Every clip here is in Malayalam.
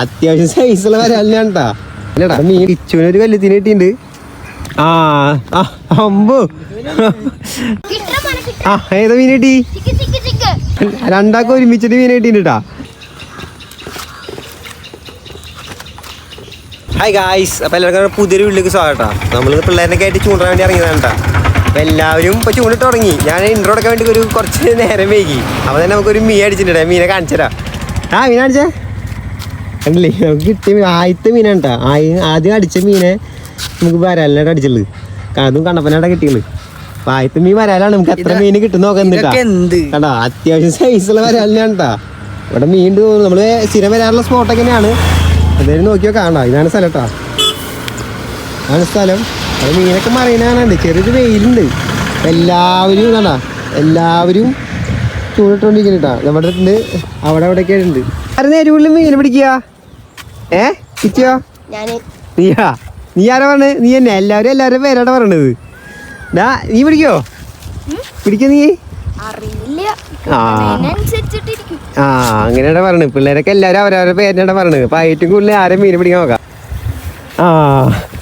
അത്യാവശ്യം സൈസുള്ള വരാലിനാണ്ടാ അല്ലടാ നീ ഇച്ചുവിനൊരു കല്ലുത്തിന് കിട്ടിയിട്ടുണ്ട്. ആ ആ അമ്പു. ആ ഏതാ മീൻ കിട്ടി? രണ്ടാക്കും ഒരുമിച്ചിട്ട് മീൻ കിട്ടിയിട്ടാ ഹായ് ഗായ്സ് അപ്പോൾ എല്ലാവർക്കും പുതിയൊരു വീട്ടിലേക്ക് സ്വാഗതം നമ്മൾ പിള്ളേരൊക്കെ ആയിട്ട് ചൂണ്ടാൻ വേണ്ടി ഇറങ്ങിയതാണ് കേട്ടോ അപ്പോൾ എല്ലാവരും ഇപ്പോൾ ചൂണ്ടിട്ട് തുടങ്ങി. ഞാൻ ഇൻട്രോ എടുക്കാൻ വേണ്ടി ഒരു കുറച്ച് നേരം വൈകി. അപ്പോൾ തന്നെ നമുക്കൊരു മീൻ അടിച്ചിട്ടുണ്ട് മീനെ കാണിച്ചരാ ആ മീൻ കണ്ടില്ലേ? നമുക്ക് കിട്ടിയ മീൻ ആദ്യത്തെ മീനാണ് കേട്ടോ ആദ്യം അടിച്ച മീനെ നമുക്ക് വരാലിനായിട്ട് അടിച്ചുള്ളത് അതും കണ്ണപ്പനായിട്ട് കിട്ടിയുള്ളൂ അപ്പൊ ആദ്യത്തെ മീൻ വരാലാണ് നമുക്ക് എത്ര മീൻ കിട്ടും നോക്കാൻ കേട്ടോ അത്യാവശ്യം സൈസുള്ള വരാലിനാണ് കേട്ടോ ഇവിടെ മീൻ തോന്നുന്നു. നമ്മൾ സ്ഥിരം വരാറുള്ള സ്പോട്ടൊക്കെ തന്നെയാണ് എന്തായാലും നോക്കിയോ കാണാം. ഇതാണ് സ്ഥലം കേട്ടോ ആണ് സ്ഥലം. അത് മീനൊക്കെ മറയുന്നതാണ് ചെറിയൊരു വെയിലുണ്ട്. എല്ലാവരും കണ്ടാ? എല്ലാവരും ചൂടിട്ടോണ്ടിരിക്കുന്നുണ്ടാ നമ്മുടെ അവിടെ അവിടെയൊക്കെ ഉണ്ട്. ആരും നേരെ ഉള്ളിൽ മീൻ പിടിക്കുക? ഏ? കിച്ചിയോ ഞാൻ. നീയാ? നീ ആരാ നീ തന്നെ. എല്ലാവരും എല്ലാവരും പേരാണ് പറയണത്. ഡാ നീ പിടിക്കോ? പിടിക്കോ നീ. ആ. ആ അങ്ങനെയാണ് പറഞ്ഞത് പിള്ളേരൊക്കെ എല്ലാവരും അവരവരുടെ പേരിനാണ് പറഞ്ഞത് അപ്പൊ ഏറ്റവും കൂടുതൽ ആരും മീൻ പിടിക്കാൻ നോക്കാം? ആ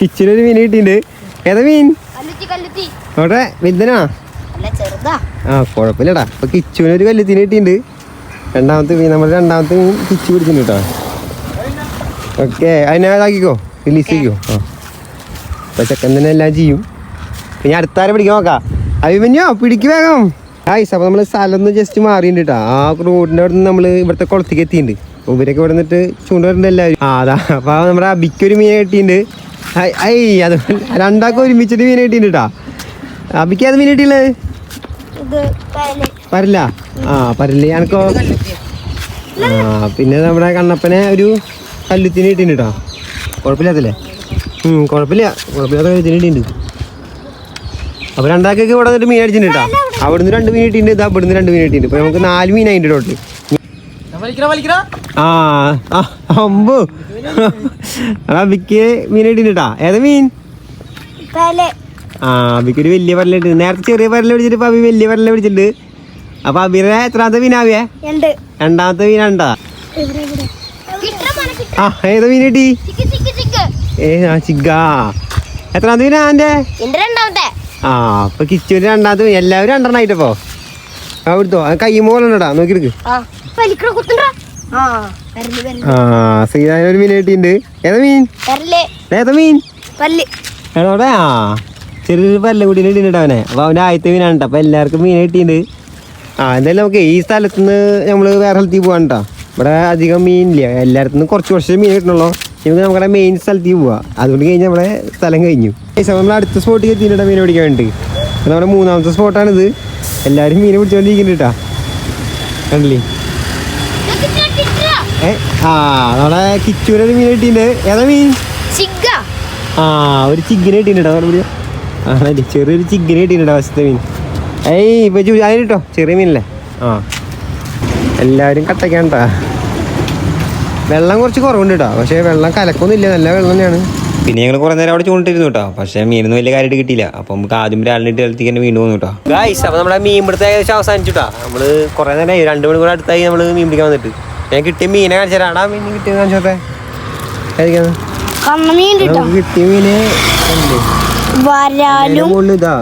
കിച്ചനൊരു മീൻ കിട്ടിയിട്ടുണ്ട്. ഏതാ മീൻ? അവിടെ ചെറുതാ. ആ കുഴപ്പമില്ലടാ. അപ്പൊ കിച്ചുവിനൊരു കല്ലുത്തിന് കിട്ടിയിട്ടുണ്ട്. രണ്ടാമത്തെ മീൻ നമ്മുടെ രണ്ടാമത്തെ മീൻ കിച്ചു പിടിച്ചിട്ടുണ്ട് കേട്ടോ. ഓക്കെ അതിനെ ഇതാക്കിക്കോ. റിലീസ് ചെയ്യോ? ആ. അപ്പൊ ചെക്കൻ തന്നെ എല്ലാം ചെയ്യും. പിന്നെ അടുത്താരെ പിടിക്കാൻ നോക്കാം? അഭിമന്യോ പിടിക്ക് വേഗം. ആയിസ് അപ്പോൾ നമ്മൾ സ്ഥലം ഒന്ന് ജസ്റ്റ് മാറിയിട്ടുണ്ട് കേട്ടോ ആ റോഡിന്റെ അവിടെ നിന്ന് നമ്മൾ ഇവിടുത്തെ കുളത്തേക്ക് എത്തിയിട്ടുണ്ട്. അപ്പൊ ഇവരൊക്കെ ഇവിടെ നിന്നിട്ട് ചൂണ്ടുവരുന്നുണ്ട് എല്ലാവരും. ആ അതാ. അപ്പോൾ നമ്മുടെ അബിക്കൊരു മീൻ കിട്ടിയിട്ടുണ്ട്. ഐ ഐ അത് രണ്ടാൾക്കും ഒരുമിച്ചിട്ട് മീൻ കിട്ടിയിട്ടുണ്ട് കേട്ടോ അബിക്ക് അത് മീൻ കിട്ടിയില്ലേ? പരല്ല ആ പരൽ. എനക്കോ ആ പിന്നെ നമ്മുടെ കണ്ണപ്പനെ ഒരു കല്ലുത്തിന് കിട്ടിയിട്ടുണ്ട് കേട്ടോ കുഴപ്പമില്ലാത്തല്ലേ കുഴപ്പമില്ല. കുഴപ്പമില്ലാത്ത കല്ലുത്തിന് കിട്ടിയിട്ടുണ്ട് അപ്പൊ രണ്ടാക്കൊക്കെ ഇവിടെ വന്നിട്ട് മീൻ അടിച്ചിട്ടുണ്ട് കേട്ടോ അവിടുന്ന് രണ്ട് മീൻ കിട്ടിയിട്ടുണ്ട് ഇതാ ഇവിടുന്ന് രണ്ട് മീൻ കിട്ടിയിട്ടുണ്ട് അപ്പോൾ നമുക്ക് നാല് മീൻ അതിന്റെ ടോട്ടൽ ആ ആ അമ്പു. എടാ അബിക്ക് മീൻ കിട്ടിയിട്ടുണ്ട് കേട്ടാ ഏതാ മീൻ? ആ അബിക്ക് ഒരു വലിയ പരല നേരത്തെ ചെറിയ പരല പിടിച്ചിട്ട് ഇപ്പം അബി വലിയ പരല പിടിച്ചിട്ടുണ്ട്. അപ്പൊ അബിയുടെ എത്രാമത്തെ മീനാവിയേ രണ്ട്. രണ്ടാമത്തെ മോനെ കിട്ട ആ ഏതാ മീൻ കിട്ടി ഏ ആ ചിഗാ എത്രാമത്തെ മീനാ എന്റെ എന്റെ രണ്ടാമത്തെ. ആ അപ്പൊ കിച്ചുവിന്റെ രണ്ടാമത്തെ മീൻ. എല്ലാവരും രണ്ടെണ്ണം ആയിട്ടപ്പോ? ആ എടുത്തോ. കൈ മോലുണ്ടാ നോക്കിയെടുക്ക് ആ ശ്രീനാഥിന് ഒരു മീൻ കിട്ടിയിട്ടുണ്ട് ഏതാ മീൻ? ഏതാ മീൻ? എടോടെ ആ ചെറിയൊരു പല്ല കൂടി ഇട്ടിട്ടുണ്ട് അവനെ. അപ്പൊ അവന്റെ ആദ്യത്തെ മീനാണ് ട്ടോ. അപ്പൊ എല്ലാവർക്കും മീൻ കിട്ടിയിട്ടുണ്ട്. ആ എന്തായാലും നമുക്ക് ഈ സ്ഥലത്ത് നിന്ന് നമ്മൾ വേറെ സ്ഥലത്തേക്ക് പോകാൻ കേട്ടോ. ഇവിടെ അധികം മീനില്ല. എല്ലായിടത്തുനിന്നും കുറച്ച് കുറച്ച് മീൻ കിട്ടണല്ലോ ഇനി നമ്മുടെ മെയിൻ സ്ഥലത്തേക്ക് പോവാം. അതുകൊണ്ട് കഴിഞ്ഞാൽ നമ്മളെ സ്ഥലം കഴിഞ്ഞു. നമ്മൾ അടുത്ത സ്പോട്ടിൽ എത്തിയിട്ടുണ്ട് മീൻ പിടിക്കാൻ വേണ്ടി നമ്മുടെ മൂന്നാമത്തെ സ്പോട്ടാണിത് എല്ലാവരും മീൻ പിടിച്ചോണ്ടിരിക്കുന്നുണ്ട് കേട്ടാ. കണ്ടില്ലേ? ഏ ആ നമ്മുടെ കിച്ചൂരൊരു മീൻ കിട്ടിയിട്ടുണ്ട്. ഏതാ മീൻ? ആ ഒരു ചിക്കൻ കിട്ടിയിട്ടുണ്ട് ആ ചെറിയൊരു ചിക്കൻ കിട്ടിയിട്ടുണ്ടോ വശത്തെ മീൻ. ഏയ് ഇപ്പൊ ചൂ അതിന് കേട്ടോ. ചെറിയ മീനല്ലേ? ആ. എല്ലാവരും കട്ടയ്ക്കാണ്ടാ വെള്ളം കുറച്ച് കുറവുണ്ട് കേട്ടോ പക്ഷേ വെള്ളം കലക്കൊന്നുമില്ല നല്ല വെള്ളം തന്നെയാണ്. പിന്നെ ഞങ്ങൾ കുറേ നേരം അവിടെ ചൂണ്ടിട്ടിരുന്നു കേട്ടോ പക്ഷേ മീനൊന്നും വലിയ കാര്യമായിട്ട് കിട്ടിയില്ല. അപ്പൊ നമുക്ക് ആദ്യം രാളിനിട്ട് കാലത്തേക്ക് തന്നെ വീണ്ടും വന്നു കേട്ടോ ഗായ്സ് അപ്പൊ നമ്മുടെ മീൻ പിടുത്തം ഏകദേശം അവസാനിച്ചു കേട്ടോ നമ്മൾ കുറെ നേരം രണ്ട് മണിക്കൂർ അടുത്തായി നമ്മൾ മീൻ പിടിക്കാൻ വന്നിട്ട്. ഞാൻ കിട്ടിയ മീനെ കാണിച്ചു തരാം ആ മീൻ കിട്ടിയത് കാണിച്ചോട്ടെ കിട്ടിയ മീനെ ഉണ്ട്. വരാലും. ഇതാ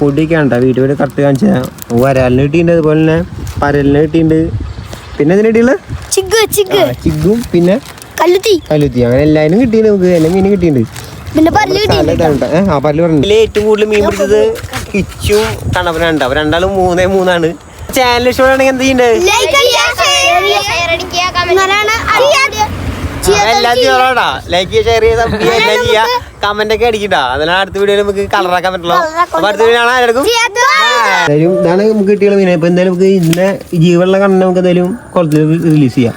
പൊടിയൊക്കെ ഉണ്ടോ വീട്ടിൽ കറക്റ്റ് കാണിച്ചു തരാം വരാലിന് കിട്ടിയിട്ടുണ്ട്. അതുപോലെ തന്നെ പരലിന് കിട്ടിയിട്ടുണ്ട്. പിന്നെ കിട്ടിയുള്ളത് ചിഗ് ചിഗ്. ചിഗും പിന്നെ കല്ലുത്തി. കല്ലുത്തി. അങ്ങനെ എല്ലാവരും കിട്ടി നമുക്ക്. എല്ലാ മീനും കിട്ടിയിട്ടുണ്ട്. പിന്നെ പല്ല് കിട്ടി. ഏറ്റവും കൂടുതൽ മീൻ പിടിച്ചത് കിച്ചും കണവനുണ്ട് അവർ രണ്ടാളും മൂന്നേ മൂന്നാണ്. ചാനൽ ഇഷ്ടമാണെങ്കിൽ എന്ത് ചെയ്യണ്ടത് എല്ലാം ചെയ്യാറാടാ ലൈക്ക് ഷെയർ ചെയ്ത് എല്ലാം ചെയ്യാ കമന്റ് ഒക്കെ അടിക്കട്ടാ. അതിനാണ് അടുത്ത വീഡിയോയിൽ നമുക്ക് കളറാക്കാൻ പറ്റുള്ളൂ. അപ്പൊ അടുത്ത വീഡിയോ ആണ് ആരെടുക്കും? എന്തായാലും ഇതാണ് നമുക്ക് കിട്ടിയുള്ള മീനെ ഇപ്പൊ എന്തായാലും നമുക്ക് ഇതിന്റെ ജീവനുള്ള കണ്ണ നമുക്ക് എന്തായാലും കുളത്തിൽ റിലീസ് ചെയ്യാം.